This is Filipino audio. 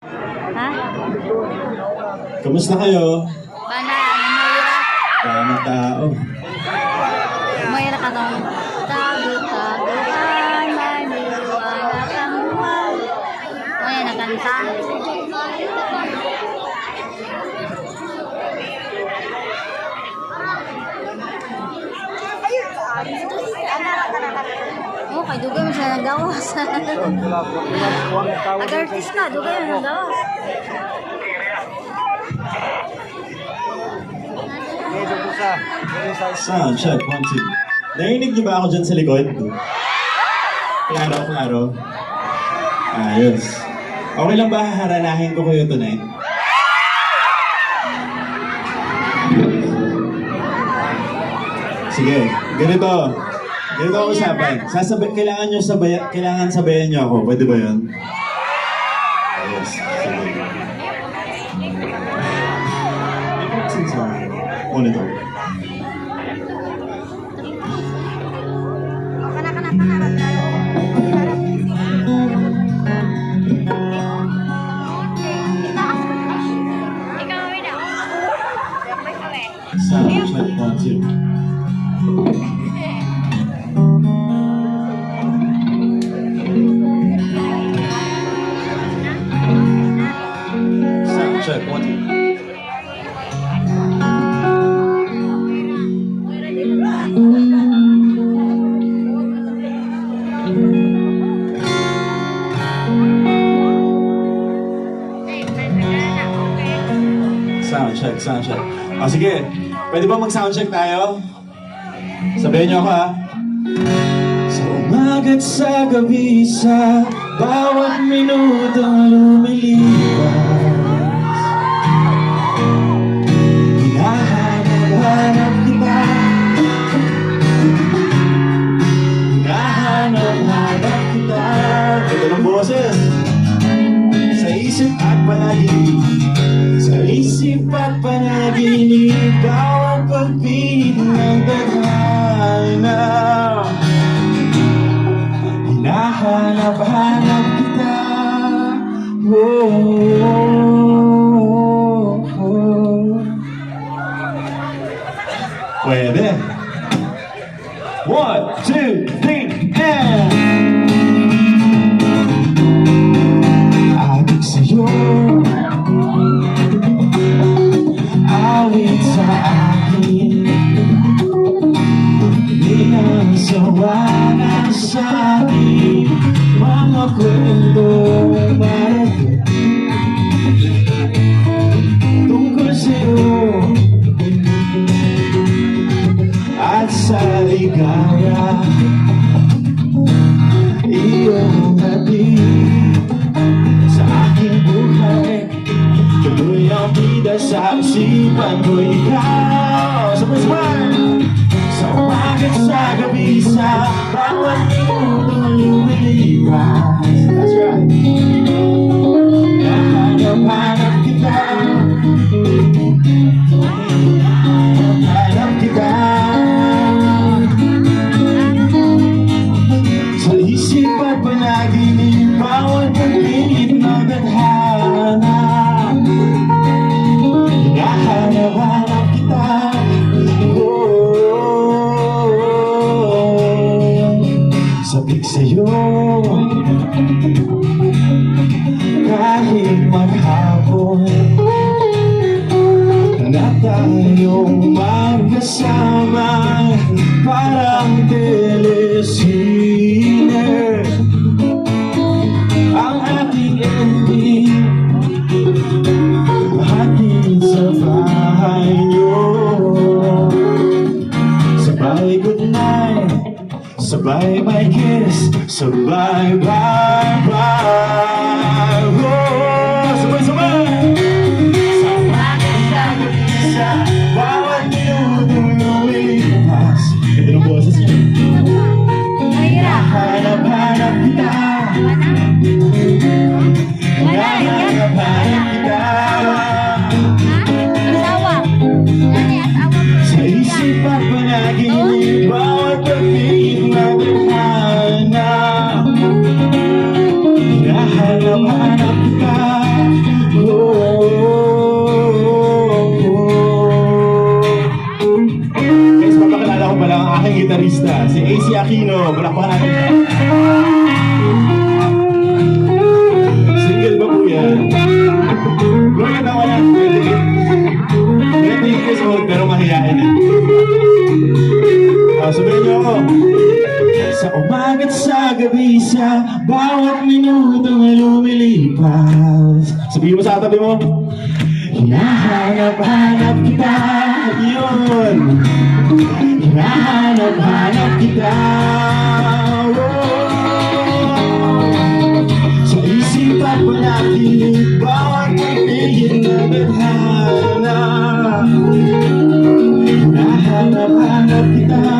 Ha? Kamusta kayo? Bana, Mayra. Daming tao. Mayra ka nung Oh, kay dugay mo siya nagawas. Ag-artist ka, dugay mo nagawas. Sound check, one, two. Narinig niyo ba ako dyan sa likod? Klaro, klaro. Ayos. Okay lang ba haranahin ko kayo tonight? Sige, ganito. Ganito ang usapan. Sasabay, kailangan nyo sabay, kailangan sabayan nyo ako. Pwede ba yun? Ayos. Sige. Sin sa Sound check, sound check. O sige, pwede ba mag-sound check tayo? Sabihin niyo ako ha. Sa umaga't sa gabi sa bawat minutong lumilipas Hinahanap-hanap kita Hinahanap-hanap kita Ito ng boses Sa isip at panaginip Pwede One, two, three, and isipan ko ikaw Sabay-sabay Sa umagat sa gabi sa bawat minutong lumilipas That's right magkasama Parang telesine Ang ating ending Hatid sa bahay niyo. Sabay good night Sabay my kiss Sabay bye bye. oh, mahanap ka oh, oh, oh, oh. Guys, mapakilala ang aking gitarista Si AC Aquino, balakpan natin Single ba po yan? Na ko yan, pwede Pwede yung kiss mo, pero mahihain eh uh, Sa umagat sa gabi sa bawat minuto Sabihin mo sa tabi mo. Hinahanap-hanap kita. Yun. Hinahanap-hanap kita. Oh. Sa isipan ko natin, bawat pagtingin na tadhana. Hinahanap-hanap kita.